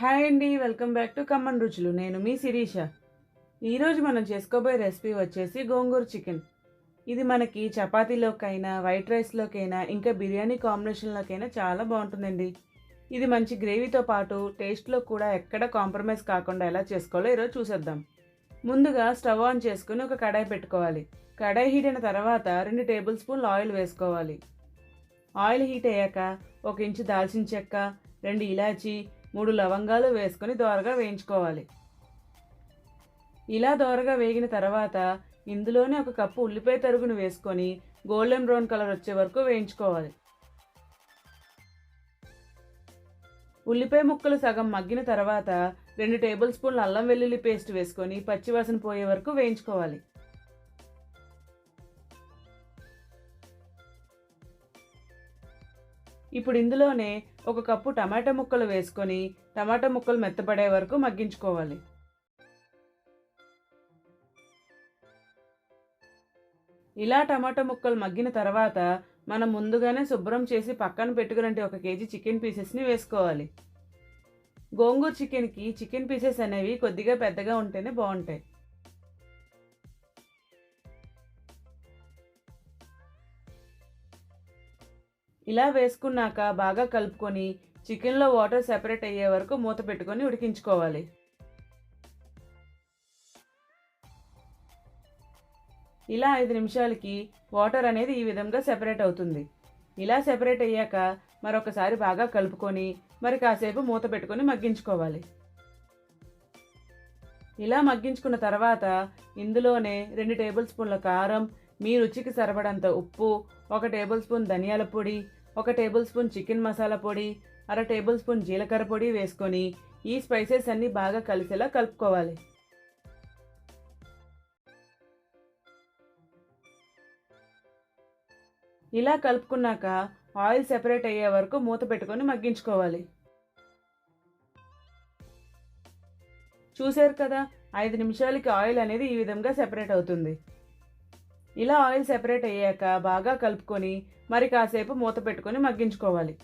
Hi అండి welcome back to common రుచులు. నేను మీ శిరీష. ఈరోజు మనం చేసుకోబోయే రెసిపీ వచ్చేసి గోంగూర చికెన్. ఇది మనకి చపాతీలోకైనా వైట్ రైస్లోకైనా ఇంకా బిర్యానీ కాంబినేషన్లోకైనా చాలా బాగుంటుందండి. ఇది మంచి గ్రేవీతో పాటు టేస్ట్లో కూడా ఎక్కడ కాంప్రమైజ్ కాకుండా ఎలా చేసుకోవాలో ఈరోజు చూసేద్దాం. ముందుగా స్టవ్ ఆన్ చేసుకుని ఒక కడాయి పెట్టుకోవాలి. కడాయి హీట్ అయిన తర్వాత రెండు టేబుల్ స్పూన్లు ఆయిల్ వేసుకోవాలి. ఆయిల్ హీట్ అయ్యాక ఒక ఇంచు దాల్చిన చెక్క రెండు ఇలాచి మూడు లవంగాలు వేసుకొని దోరగా వేయించుకోవాలి. ఇలా దోరగా వేగిన తర్వాత ఇందులోనే ఒక కప్పు ఉల్లిపాయ తరుగును వేసుకొని గోల్డెన్ బ్రౌన్ కలర్ వచ్చే వరకు వేయించుకోవాలి. ఉల్లిపాయ ముక్కలు సగం మగ్గిన తర్వాత రెండు టేబుల్ స్పూన్ల అల్లం వెల్లుల్లి పేస్ట్ వేసుకొని పచ్చివాసన పోయే వరకు వేయించుకోవాలి. ఇప్పుడు ఇందులోనే ఒక కప్పు టమాటా ముక్కలు వేసుకొని టమాటా ముక్కలు మెత్తపడే వరకు మగ్గించుకోవాలి. ఇలా టమాటా ముక్కలు మగ్గిన తర్వాత మనం ముందుగానే శుభ్రం చేసి పక్కన పెట్టుకున్నట్టు ఒక కేజీ చికెన్ పీసెస్ని వేసుకోవాలి. గోంగూర చికెన్కి చికెన్ పీసెస్ అనేవి కొద్దిగా పెద్దగా ఉంటేనే బాగుంటాయి. ఇలా వేసుకున్నాక బాగా కలుపుకొని చికెన్లో వాటర్ సెపరేట్ అయ్యే వరకు మూత పెట్టుకొని ఉడికించుకోవాలి. ఇలా ఐదు నిమిషాలకి వాటర్ అనేది ఈ విధంగా సెపరేట్ అవుతుంది. ఇలా సెపరేట్ అయ్యాక మరొకసారి బాగా కలుపుకొని మరి కాసేపు మూత పెట్టుకొని మగ్గించుకోవాలి. ఇలా మగ్గించుకున్న తర్వాత ఇందులోనే రెండు టేబుల్ స్పూన్ల కారం మీ రుచికి సరిపడంత ఉప్పు ఒక టేబుల్ స్పూన్ ధనియాల పొడి ఒక టేబుల్ స్పూన్ చికెన్ మసాలా పొడి అర టేబుల్ స్పూన్ జీలకర్ర పొడి వేసుకొని ఈ స్పైసెస్ అన్నీ బాగా కలిసేలా కలుపుకోవాలి. ఇలా కలుపుకున్నాక ఆయిల్ సెపరేట్ అయ్యే వరకు మూత పెట్టుకొని మగ్గించుకోవాలి. చూశారు కదా ఐదు నిమిషాలకి ఆయిల్ అనేది ఈ విధంగా సెపరేట్ అవుతుంది. ఇలా ఆయిల్ సెపరేట్ అయ్యాక బాగా కలుపుకొని మరి కాసేపు మూత పెట్టుకొని మగ్గించుకోవాలి.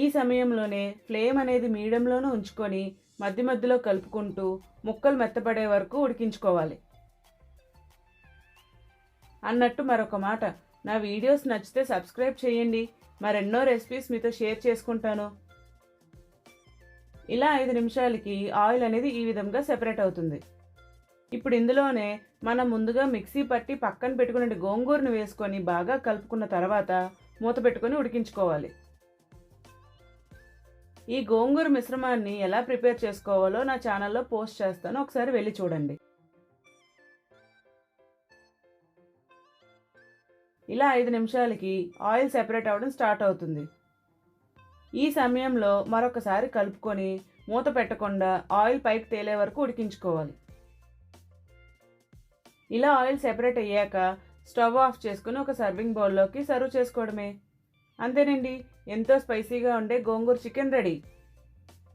ఈ సమయంలోనే ఫ్లేమ్ అనేది మీడియంలోనే ఉంచుకొని మధ్య మధ్యలో కలుపుకుంటూ ముక్కలు మెత్తపడే వరకు ఉడికించుకోవాలి. అన్నట్టు మరొక మాట. నా వీడియోస్ నచ్చితే సబ్స్క్రైబ్ చేయండి. మరెన్నో రెసిపీస్ మీతో షేర్ చేసుకుంటాను. ఇలా ఐదు నిమిషాలకి ఆయిల్ అనేది ఈ విధంగా సెపరేట్ అవుతుంది. ఇప్పుడు ఇందులోనే మనం ముందుగా మిక్సీ పట్టి పక్కన పెట్టుకున్న గోంగూరను వేసుకొని బాగా కలుపుకున్న తర్వాత మూత పెట్టుకొని ఉడికించుకోవాలి. ఈ గోంగూర మిశ్రమాన్ని ఎలా ప్రిపేర్ చేసుకోవాలో నా ఛానల్లో పోస్ట్ చేస్తాను. ఒకసారి వెళ్ళి చూడండి. ఇలా ఐదు నిమిషాలకి ఆయిల్ సెపరేట్ అవ్వడం స్టార్ట్ అవుతుంది. ఈ సమయంలో మరొకసారి కలుపుకొని మూత పెట్టకుండా ఆయిల్ పైకి తేలే వరకు ఉడికించుకోవాలి. ఇలా ఆయిల్ సెపరేట్ అయ్యాక స్టవ్ ఆఫ్ చేసుకుని ఒక సర్వింగ్ బౌల్లోకి సర్వ్ చేసుకోవడమే. అంతేనండి ఎంతో స్పైసీగా ఉండే గోంగూర చికెన్ రెడీ.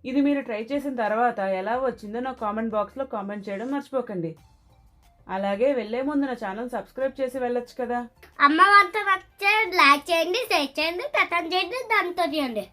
ఇది మీరు ట్రై చేసిన తర్వాత ఎలా వచ్చిందో నా కామెంట్ బాక్స్లో కామెంట్ చేయడం మర్చిపోకండి. అలాగే వెళ్ళే ముందు నా ఛానల్ సబ్స్క్రైబ్ చేసి వెళ్ళొచ్చు కదా. అమ్మ వంట నచ్చే లైక్ చేయండి షేర్ చేయండి కథం చేయండి దాంతో చేయండి.